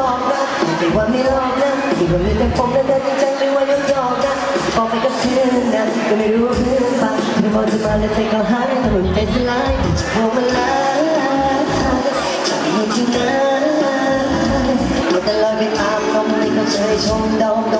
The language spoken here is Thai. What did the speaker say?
บอกนะไม่ว่าไม่ลอกนะไม่วันไม่แต่ผมนั้นแต่ใจไม่ว่ายังยอกนะบอกไปกับเพื่อนนะก็ไม่รู้เพื่อนปะไม่ว่าจะมาแล้วใจก็หายถนนใจสลายจะโมมันลาะมีที่ไหนะมาตลอดไปตามลมไม่เข้าใจชมดาวด